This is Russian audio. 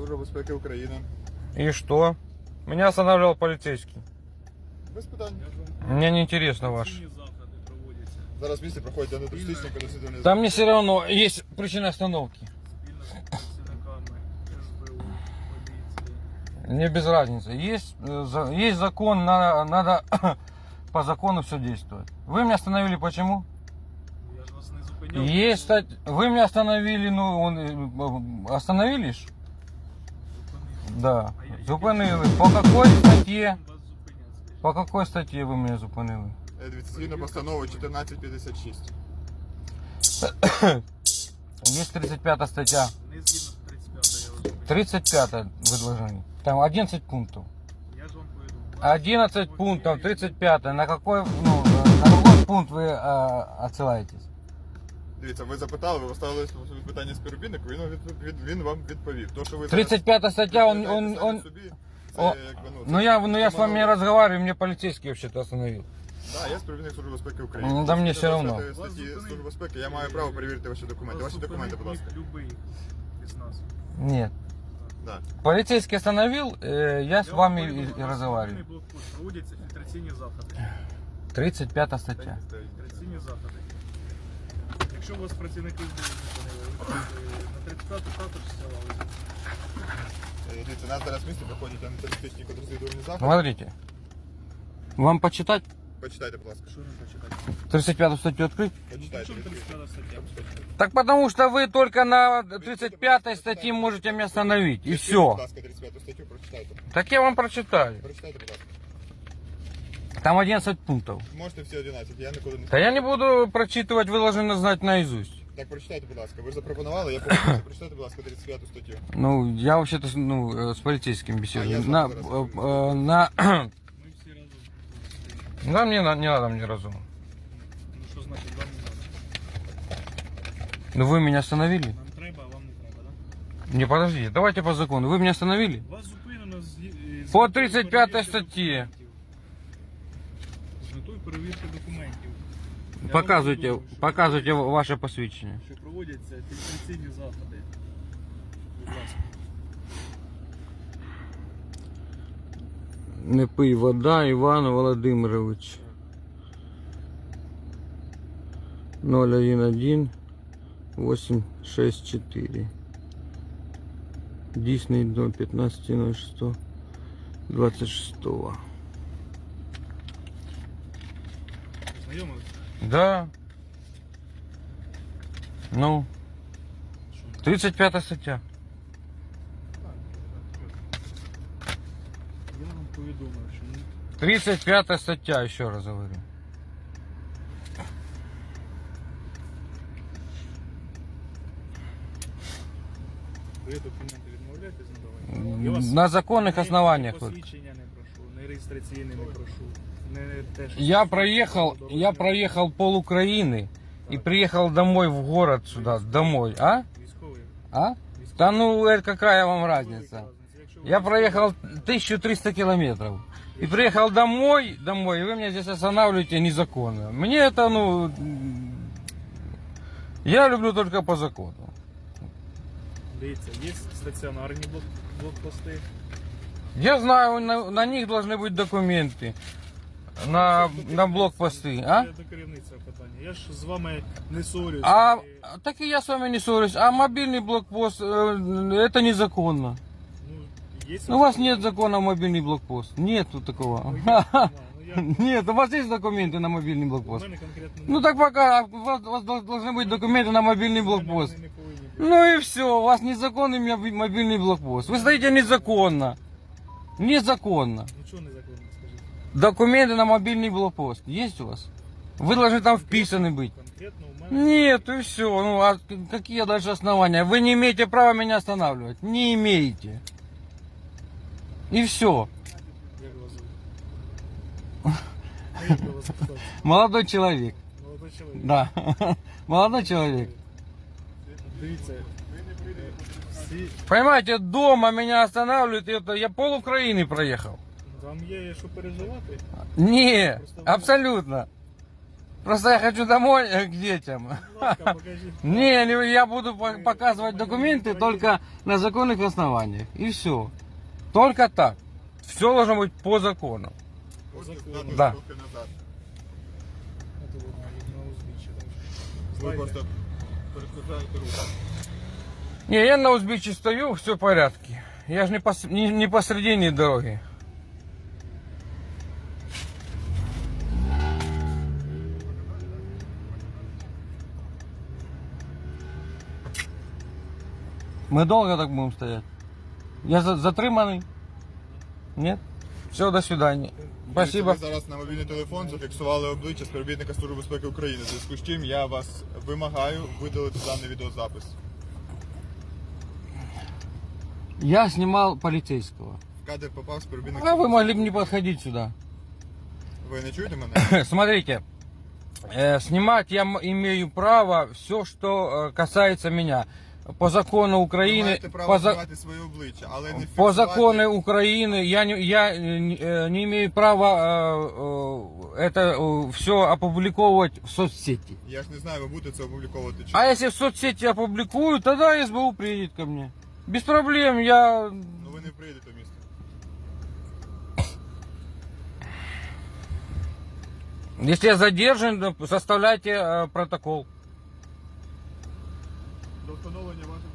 Служба безпеки України. И что? Меня останавливал полицейский. Без питань. Мне не интересно ваш. Ці заходи проводяться Зараз в місті проходять антитерористичні контррозвідувальні Там мне все равно есть причина остановки. спільно з працівниками СБУ, поліції. Мне без разницы. Есть, э, за- есть закон, надо, надо по закону все действовать. Вы меня остановили почему? Ну, Я ж вас не зупиняв. Есть стать... Вы меня остановили, ну, он, э, остановили ж? Зупинив. Да. А я- Зупинили. По какой статье? Вас зупиняв, скажіть. По какой статье вы меня зупинили? Е, Дивіться, згідно постанови 1456. Есть 35 статья. Не згідно 35 я вас зупиняв. 35 предложение. Там 11 пунктов. Я ж вам повідомив. 11 пунктов, 35. На какой, ну, э, на какой пункт вы э, отсылаетесь? Дивіться, ви запитали, ви поставили питання співробітнику, він, вам відп- від- він вам відповів. То, що ви зараз 35 статья, он, відповідаєте он, самі он, собі, це О, якби, ну, ну це я, ну я с вами не самоновка. разговариваю, мне полицейский вообще-то остановил. Да, я співробітник Служби безпеки України. Ну, да мені Згідно все 20 равно. статті Вас Служби зупинив- безпеки, я маю право перевірити ваші документи. Ваші документи, будь ласка. Любий із нас. Нет. Да. Полицейский остановил, э, я с Я вами вам и, повідомив, и у нас разговариваю. спільний блокпост. Проводяться фільтраційні заходи. 35 стаття. Фільтраційні заходи. Якщо у вас працівники СБУ зупинили, ви е, на 35 також ссилалися. Е, Дивіться, у нас зараз в місті проходять антитерористичні контррозвідувальні заходи. Смотрите. Вам почитать? Почитайте, будь ласка. Що не почитати? 35 статью открыть? Почитайте. Чому 35 стаття? Так потому что вы только на 35 статье можете меня остановить. И Відкрийте, все. Будь ласка, 35 статтю, прочитайте. Так я вам прочитаю. Прочитайте, будь ласка. Там 11 пунктов. Можете всі 11, я ніколи не Да я не буду прочитывать, вы должны знать наизусть. Так, прочитайте, будь ласка. Ви ж запропонували, я погодився. Прочитайте, будь ласка, 35 статтю. Ну, я вообще-то ну, э, с полицейским А я беседую. с На, вами зараз э, говорю. э, на... Ми всі разом. Да, мне на- не надо мне разум. Ну що значить, вам не треба? Ну вы меня остановили? Нам треба, а вам не треба, так? Не, подождите, давайте по закону. Вы меня остановили? Вас зупинено з, з По метою 35 перевірки статті. документів. З метою перевірки документів. Я вам Показывайте, повідомив, що- показывайте ваше посвящение. Що проводяться фільтраційні заходи. Будь ласка. Не пий вода, Іван Володимирович. 011 864. Дійсний до 15.06 26. Знайомились? Да. Ну, Що? 35 стаття. Я вам повідомив, що ні. 35 стаття, ще раз говорю. ви документи відмовляєтесь надавати? Я вас На законних ні основаниях. Посвідчення не прошу, не реєстраційне не прошу. Не те, що Я проехал, я проехал пол Украины и приехал домой в город сюда, домой, а? Військовий. А? Військовий. Да ну, это какая вам Велика разница? Якщо ви Я військовий, проехал 1300 километров. И приехал домой, домой, и вы меня здесь останавливаете незаконно. Мне это, ну, м, я люблю только по закону. Дивіться, є стаціонарні блок, блокпости. Я знаю, на, на них должны быть документы. На, Це до на керівництва. блокпосты, а? Це до керівництва питання. Я ж з вами не ссорюсь. А, І, так и я с вами не ссорюсь. А мобильный блокпост, э, это незаконно. ну, є Ну, у вас нет закона на мобильный блокпост. Нету такого. Ну, я, ну, я, Нет, у вас есть документы на мобильный у блокпост? мене конкретно Ну так пока, у вас, у вас дол- должны быть документы на мобильный блокпост. Не, не повинні бути. Ну и все, у вас незаконный моби- мобильный блокпост. Вы стоите незаконно. Незаконно. Нічого незаконно, скажіть. Документы на мобильный блокпост есть у вас? Вы должны там вписаны быть. Конкретно у мене. Нет, и все. Ну, а какие дальше основания? Вы не имеете права меня останавливать. Не имеете. И все. Як вас звуть? Ну, Як до вас звертатися? Молодой человек. Молодой чоловік. Да. Молодой человек. Дивіться. е, Всі, Понимаете, дома меня останавливают, и это я пол Украины проехал. вам є що переживати? Не, абсолютно. Просто я хочу домой э, к детям. Будь ласка, покажіть. Не, не, я буду по- показывать документы только на законных основаниях. И все. Только так. Все должно быть по закону. Можете закону. здати Да. руки назад. А то вона на узбіччі там. Ви Слайдер. просто перешкоджаєте руку. Не, я на узбече стою, все в порядке. Я же не, пос, не, не посредине дороги. Мы долго так будем стоять? Я за, затриманий? Нет? Все, до свидания. Спасибо. Ви зараз на мобільний телефон зафіксували обличчя співробітника Служби безпеки України. В зв'язку з чим я вас вимагаю видалити даний відеозапис. Я снимал полицейского. В кадр попав співробітник. А вы могли бы не подходить сюда. Ви не чуєте мене? Смотрите, э, снимать я м- имею право все, что э, касается меня. По закону Ви Украины, маєте право по, за- знімати своє обличчя, але не по фіксувати. закону Украины я не, я э, не- э, не имею права э, э, это все опубликовывать в соцсети. Я ж не знаю, ви будете це опубліковувати чи А если в соцсети опубликую, тогда СБУ приедет ко мне. Без проблем, я... Ну ви не прийдете в місто. Если я задержан, составляйте э, протокол. Встановлення ваших